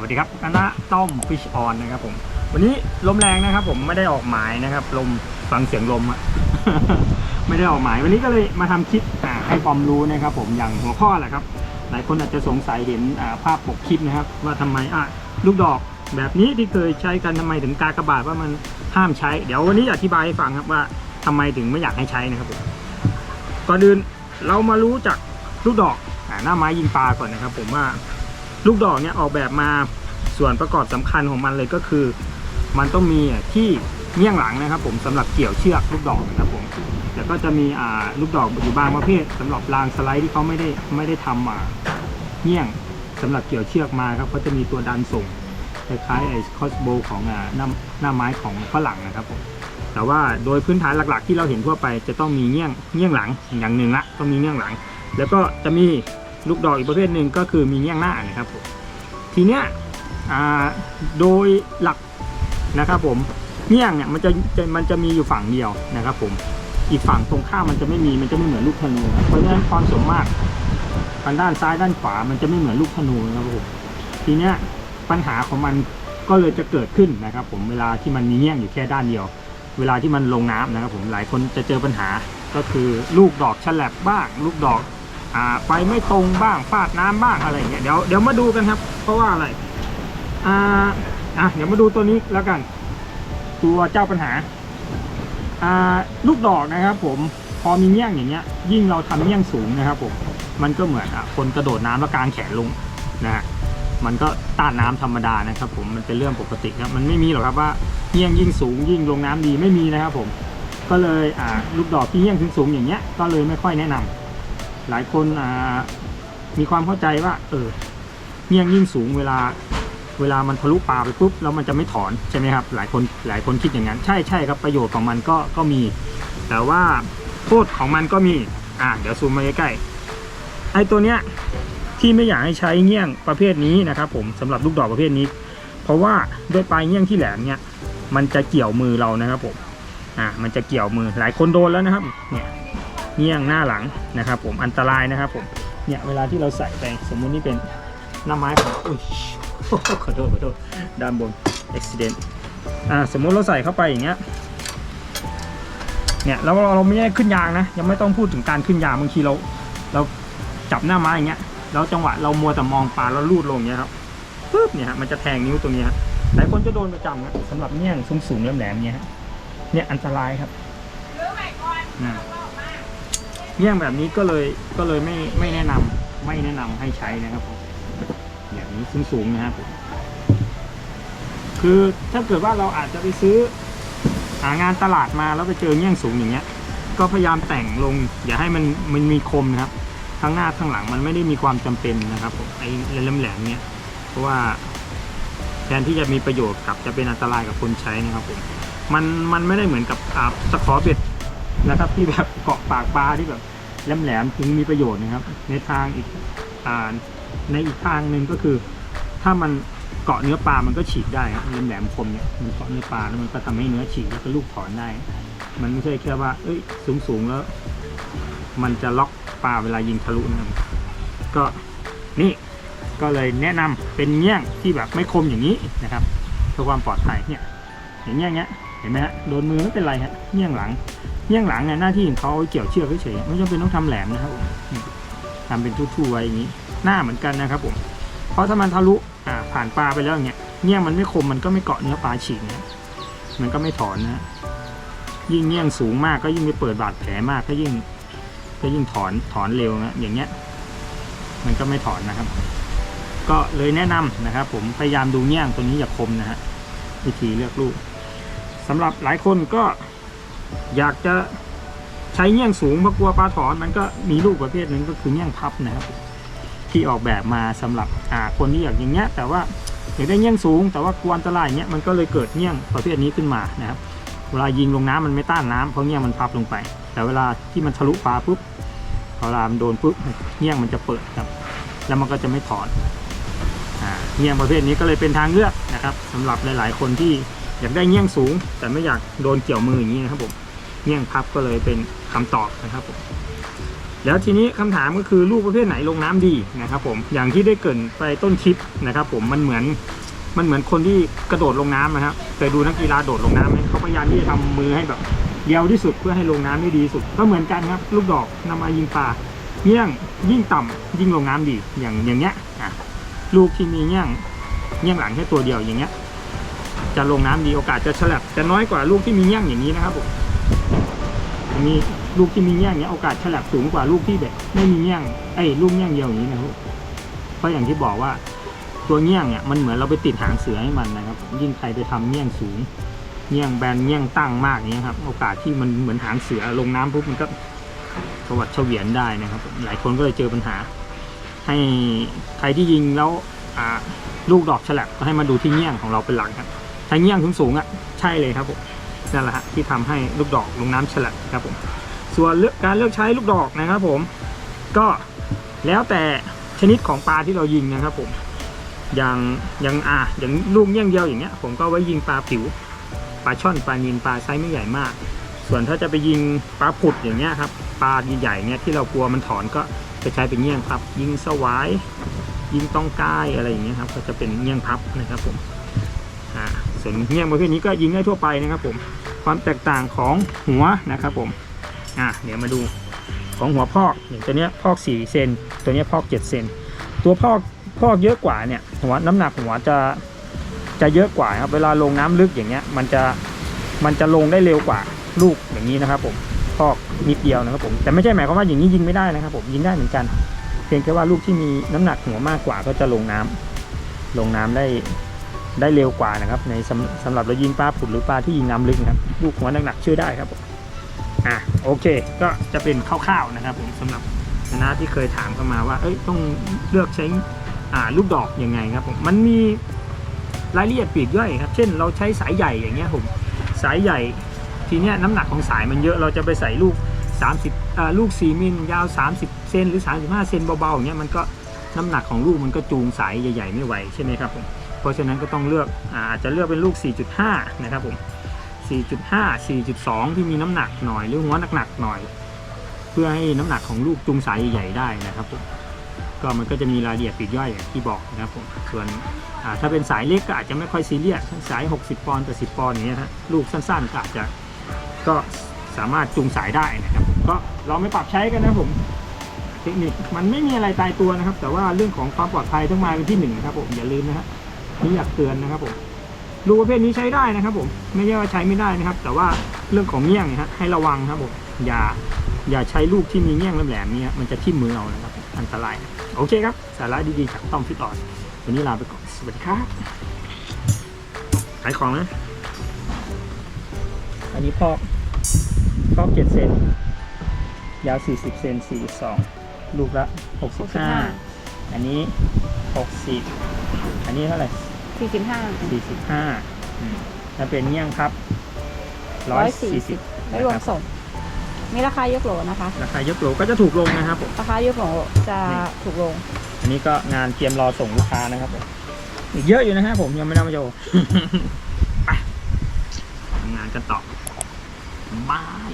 วัสดีครับคณะต้อมฟิชออนนะครับผม วันนี้ลมแรงนะครับ ผมไม่ได้ออกหมายนะครับ ลมฟังเสียงลมอะไม่ได้ออกหมาย วันนี้ก็เลยมาทำคลิปให้ความรู้นะครับ ผมอย่างหัวข้อแหละครับ หลายคนอาจจะสงสัยเห็นภาพปกคลิปนะครับ ว่าทำไมอะลูกดอกแบบนี้ที่เคยใช้กันทำไมถึงกากระบาดว่ามันห้ามใช้ เดี๋ยววันนี้อธิบายให้ฟังครับว่าทำไมถึงไม่อยากให้ใช้นะครับผมก่อนอื่นเรามารู้จักลูกดอกอหน้าไม้ยิงปลาก่อนนะครับ ผมว่า ลูกดอกเนี่ยออกแบบมาส่วนประกอบสำคัญของมันเลยก็คือ มันต้องมีที่เงี้ยงหลังนะครับ ผมสำหรับเกี่ยวเชือกลูกดอกนะครับผมแล้วก็จะมีอ่าลูกดอกอยู่บางประเภทสำหรับรางสไลด์ที่เขาไม่ได้ไม่ได้ทำอ่าเงี้ยงสำหรับเกี่ยวเชือกมาครับเขาจะมีตัวดันส่งคล้ายๆไอ้คอสโบของอ่าหน้าหน้าไม้ของฝรั่งนะครับผมแต่ว่าโดยพื้นฐานหลักๆ ที่เราเห็นทั่วไป จะต้องมีเงี้ยงเงี้ยงหลังอย่างหนึ่งละต้องมีเงี้ยงหลัง แล้วก็จะมี ลูกดอกอีกประเภทหนึ่งก็คือมีเงี้ยงหน้านะครับผมทีเนี้ยโดยหลักนะครับผมเงี้ยงเนี่ยมันจะมันจะมีอยู่ฝั่งเดียวนะครับผมอีกฝั่งตรงข้ามมันจะไม่มีมันจะไม่เหมือนลูกธนูเพราะฉะนั้นความสมมาตรทางด้านซ้ายด้านขวามันจะไม่เหมือนลูกธนูนะครับผมทีเนี้ยปัญหาของมันก็เลยจะเกิดขึ้นนะครับ ผมเวลาที่มันมีเงี้ยงอยู่แค่ด้านเดียว เวลาที่มันลงน้ำนะครับ ผมหลายคนจะเจอปัญหาก็คือลูกดอกฉลับบ้าง ลูกดอก อ่าไฟไม่ตรงบ้างฟาดน้ำบ้างอะไรเงี้ยเดี๋ยวเดี๋ยวมาดูกันครับ เพราะว่าอะไรอ่าอะเดี๋ยวมาดูตัวนี้แล้วกัน ตัวเจ้าปัญหาอ่าลูกดอกนะครับ ผมพอมีเงี้ยงอย่างเงี้ย ยิ่งเราทำเงี้ยงสูงนะครับ ผมมันก็เหมือนอะคนกระโดดน้ำแล้วกางแขนลงนะฮะมันก็ต้านน้ำธรรมดานะครับ ผมมันเป็นเรื่องปกติครับมันไม่มีหรอกครับว่าเงี้ยงยิ่งสูงยิ่งลงน้ำดีไม่มีนะครับ ผมก็เลยอ่าลูกดอกที่เงี้ยงสูงๆอย่างเงี้ยก็เลยไม่ค่อยแนะนำ หลายคนมีความเข้าใจว่า เออเงี้ยงยิ่งสูงเวลาเวลามันทะลุปลาไปปุ๊บแล้วมันจะไม่ถอนใช่ไหมครับ หลายคนหลายคนคิดอย่างนั้น ใช่ใช่ครับประโยชน์ของมันก็ก็มี แต่ว่าโทษของมันก็มี อ่าเดี๋ยวซูมมาใกล้ๆไอ้ตัวเนี้ยที่ไม่อยากให้ใช้เงี้ยงประเภทนี้นะครับ ผมสำหรับลูกดอกประเภทนี้ เพราะว่าด้วยปลายเงี้ยงที่แหลมเนี่ยมันจะเกี่ยวมือเรานะครับผมอ่ามันจะเกี่ยวมือหลายคนโดนแล้วนะครับเนี่ย เงี้ยงหน้าหลังนะครับ ผมอันตรายนะครับผมเนี่ยเวลาที่เราใส่ไปสมมุตินี่เป็นหน้าไม้ของอุ้ยขอโทษขอโทษด้านบน accident อ่าสมมุติเราใส่เข้าไปอย่างเงี้ยเนี่ยแล้วเราเราไม่ได้ขึ้นยางนะ ยังไม่ต้องพูดถึงการขึ้นยางบางทีเรา เราจับหน้าไม้อย่างเงี้ยแล้วจังหวะเรามัวแต่มองปลาแล้วลูดลงอย่างเงี้ยครับปึ๊บเนี่ยฮะมันจะแทงนิ้วตรงเนี้ยฮะหลายคนจะโดนประจำนะสำหรับเงี้ยงสูงสูงๆแหลมๆเนี้ยฮะเนี่ยอันตรายครับนะ เงี้ยงแบบนี้ก็เลยก็เลยไม่ไม่แนะนำไม่แนะนำให้ใช้นะครับผมแบบนี้สูงสูงนะครับคือถ้าเกิดว่าเราอาจจะไปซื้อหางานตลาดมาแล้วไปเจอเงี้ยงสูงอย่างเงี้ย ก็พยายามแต่งลง อย่าให้มันมันมีคมนะครับข้งหน้าข้งหลังมันไม่ได้มีความจำเป็นนะครับผมไอ้แหลมๆเนี่ยเพราะว่าแทนที่จะมีประโยชน์กับจะเป็นอันตรายกับคนใช้นะครับผมมันมันไม่ได้เหมือนกับอ่าตะขอเบ็ดนะครับ ที่แบบเกาะปากปลาที่แบบ แหลมๆถึงมีประโยชน์นะครับ ในทางอีกอ่าในอีกทางหนึ่งก็คือ ถ้ามันเกาะเนื้อปลา มันก็ฉีกได้ครับแหลมๆคมเนี่ยมันเกาะเนื้อปลาแล้วมันก็ทำให้เนื้อฉีกแล้วก็ลูกถอนได้ มันไม่ใช่แค่ว่า เอ้ยสูงๆแล้ว มันจะล็อกปลาเวลายิงทะลุนะครับก็นี่ก็เลยแนะนำเป็นเงี้ยงที่แบบไม่คมอย่างนี้นะครับเพื่อความปลอดภัยเนี่ยอย่างเงี้ยเงี้ยเห็นไหมฮะโดนมือไม่เป็นไรฮะเงี้ยงหลัง เงี้ยงหลังเนี่ยหน้าที่ของเขาเกี่ยวเชือกเฉยๆไม่จำเป็นต้องทำแหลมนะครับผมนี่ทำเป็นทู่ๆไว้อย่างนี้ หน้าเหมือนกันนะครับผมเพราะถ้ามันทะลุอ่าผ่านปลาไปแล้วอย่างเงี้ยเงี้ยงมันไม่คมมันก็ไม่เกาะเนื้อปลาฉีกนะมันก็ไม่ถอนนะยิ่งเงี้ยงสูงมากก็ยิ่งไปเปิดบาดแผลมากก็ยิ่ง ก็ยิ่งถอนถอนเร็วนะอย่างเงี้ย มันก็ไม่ถอนนะครับ ก็เลยแนะนำนะครับ ผมพยายามดูเงี้ยงตัวนี้อย่าคมนะฮะวิธีเลือกลูกสำหรับหลายคนก็ อยากจะใช้เงี้ยงสูงเพราะกลัวปลาถอนมันก็มีลูกประเภทหนึงก็คือเงี้ยงพับนะครับ ที่ออกแบบมาสำหรับอ่าคนที่อยากอย่างเงี้ย แต่ว่าอยากได้เงี้ยงสูง แต่ว่ากลัวอันตรายเงี้ยมันก็เลยเกิดเงี้ยงประเภทนี้ขึ้นมานะครับ เวลายิงลงน้ำมันไม่ต้านน้ำเพราะเงี้ยงมันพับลงไป แต่เวลาที่มันทะลุปลาปุ๊บพอเวลามันโดนปุ๊บเงี้ยงมันจะเปิดครับ แล้วมันก็จะไม่ถอนอเงี้ยงประเภทนี้ก็เลยเป็นทางเลือกนะครับสำหรับหลาย ๆ คนที่ อยากได้เงี้ยงสูง แต่ไม่อยากโดนเกี่ยวมืออย่างนี้นะครับผมเงี้ยงพับก็เลยเป็นคำตอบนะครับผมแล้วทีนี้คำถามก็คือลูกประเภทไหนลงน้ำดีนะครับผมอย่างที่ได้เกินไปต้นคลิปนะครับ ผมมันเหมือนมันเหมือนคนที่กระโดดลงน้ำนะครับเคยดูนักกีฬาโดดลงน้ำไหมเขาพยายามที่จะทำมือให้แบบเดียวที่สุดเพื่อให้ลงน้ำได้ดีสุด ก็เหมือนกันครับลูกดอกนำมายิงปลาเงี้ยงยิ่งต่ำยิ่งลงน้ำดีอย่างอย่างเงี้ยลูกที่มีเงี้ยงเงี้ยงหลังแค่ตัวเดียวอย่างเงี้ย จะลงน้ำดีโอกาสจะฉลับจะน้อยกว่าลูกที่มีเงี้ยงอย่างนี้นะครับผมมีลูกที่มีเงี้ยงเนี้ยโอกาสฉลับสูงกว่าลูกที่แบบไม่มีเงี้ยงไอ้ลูกเงี้ยงเดียวอย่างนี้นะครับเพราะอย่างที่บอกว่าตัวเงี้ยงเนี่ยมันเหมือนเราไปติดหางเสือให้มันนะครับ ยิ่งใครไปทำเงี้ยงสูงเงี้ยงแบนเงี้ยงตั้งมากอย่างเนี้ยครับ โอกาสที่มันเหมือนหางเสือลงน้ำปุ๊บมันก็สวัดเฉวียนได้นะครับ หลายคนก็เลยเจอปัญหา ให้ใครที่ยิงแล้วอ่าลูกดอกฉลับก็ให้มาดูที่เงี้ยงของเราเป็นหลักครับ ถ้าเงี้ยงสูงๆอะใช่เลยครับผมนั่นแหละฮะที่ทำให้ลูกดอกลงน้ำฉลับครับผมส่วนเลือกการเลือกใช้ลูกดอกนะครับผมก็แล้วแต่ชนิดของปลาที่เรายิงนะครับผมอย่างอย่างอะอย่างลูกเงี้ยงเดียวอย่างเงี้ย ผมก็ไว้ยิงปลาผิวปลาช่อนปลานิลปลาไซส์ไม่ใหญ่มาก ส่วนถ้าจะไปยิงปลาผุดอย่างเงี้ยครับปลาใหญ่ๆเนี่ยที่เรากลัวมันถอนก็จะใช้เป็นเงี้ยงพับ ยิงสวายยิงต้องกายอะไรอย่างเงี้ยครับ ก็จะเป็นเงี้ยงพับนะครับผม อ่าส่วนเงี้ยงประเภทนี้ก็ยิงได้ทั่วไปนะครับผมความแตกต่างของหัวนะครับผมอ่าเดี๋ยวมาดูของหัวพอกอย่างตัวเนี้ยพอก 4 เซนตัวเนี้ยพอก 7 เซนตัวพอกพอกเยอะกว่าเนี่ยหัวน้ำหนักหัวจะจะเยอะกว่าครับเวลาลงน้ำลึกอย่างเงี้ยมันจะมันจะลงได้เร็วกว่าลูกอย่างนี้นะครับผมพอกนิดเดียวนะครับผมแต่ไม่ใช่หมายความว่าอย่างนี้ยิงไม่ได้นะครับผมยิงได้เหมือนกัน เพียงแค่ว่าลูกที่มีน้ำหนักหัวมากกว่าก็จะลงน้ำลงน้ำได้ ได้เร็วกว่านะครับ ในสำสำหรับเรายิงปลาผุดหรือปลาที่ยิงน้ำลึกนะครับลูกหัวหนักๆช่วยได้ครับอะโอเค ก็จะเป็นคร่าวๆนะครับ ผมสำหรับคณะที่เคยถามเข้ามาว่า เอ้ยต้องเลือกใช้อ่าลูกดอกยังไงครับผมมันมีรายละเอียดปีกย่อยครับ เช่น เราใช้สายใหญ่อย่างเงี้ยผมสายใหญ่ทีเนี้ยน้ำหนักของสายมันเยอะเราจะไปใส่ลูก 30อ่าลูก 4มิลยาว 30 เซนหรือ 35 เซนเบาๆอย่างเงี้ยมันก็น้ำหนักของลูกมันก็จูงสายใหญ่ ๆ ไม่ไหวใช่ไหมครับผม เพราะฉะนั้นก็ต้องเลือกอาจจะเลือกเป็นลูก 4.5 นะครับผม 4.5 4.2 ที่มีน้ำหนักหน่อยหรือหัวหนักๆหน่อย เพื่อให้น้ำหนักของลูกจูงสายใหญ่ได้นะครับผมก็มันก็จะมีรายละเอียดปีกย่อยอย่างที่บอกนะครับผมส่วนถ้าเป็นสายเล็กก็อาจจะไม่ค่อยซีเรียสสาย 60 ปอนด์แต่10 ปอนด์อย่างเงี้ยฮะลูกสั้นๆก็อาจจะก็สามารถจูงสายได้นะครับก็ลองไปปรับใช้กันนะผมเทคนิคมันไม่มีอะไรตายตัวนะครับ แต่ว่าเรื่องของความปลอดภัยต้องมาเป็นที่หนึ่งนะครับผมอย่าลืมนะฮะ นี่อยากเตือนนะครับผมลูกประเภทนี้ใช้ได้นะครับ ผมไม่ใช่ว่าใช้ไม่ได้นะครับ แต่ว่าเรื่องของเงี้ยงเนี่ยฮะให้ระวังครับผมอย่าอย่าใช้ลูกที่มีเงี้ยงแหลมๆเนี่ยมันจะทิ่มมือเอานะครับ อันตราย โอเคครับ สาระดีๆจากต้อมฟิตออนวันนี้ลาไปก่อนสวัสดีครับขายของนะ อันนี้พอกพอกเจ็ดเซนยาว 40 เซน42 ลูกละ 65 อันนี้ 60 อันนี้เท่าไหร่ สี่สิบห้า45อืมถ้าเป็นเงี้ยงครับ140ไม่รวมส่ง มีราคายกโหลนะคะ ราคายกโหลก็จะถูกลงนะครับผมราคายกโหลจะถูกลง อันนี้ก็งานเตรียมรอส่งลูกค้านะครับผมอีกเยอะอยู่นะฮะผมยังไม่ได้มาโชว์ไปทำงานกันต่อบาย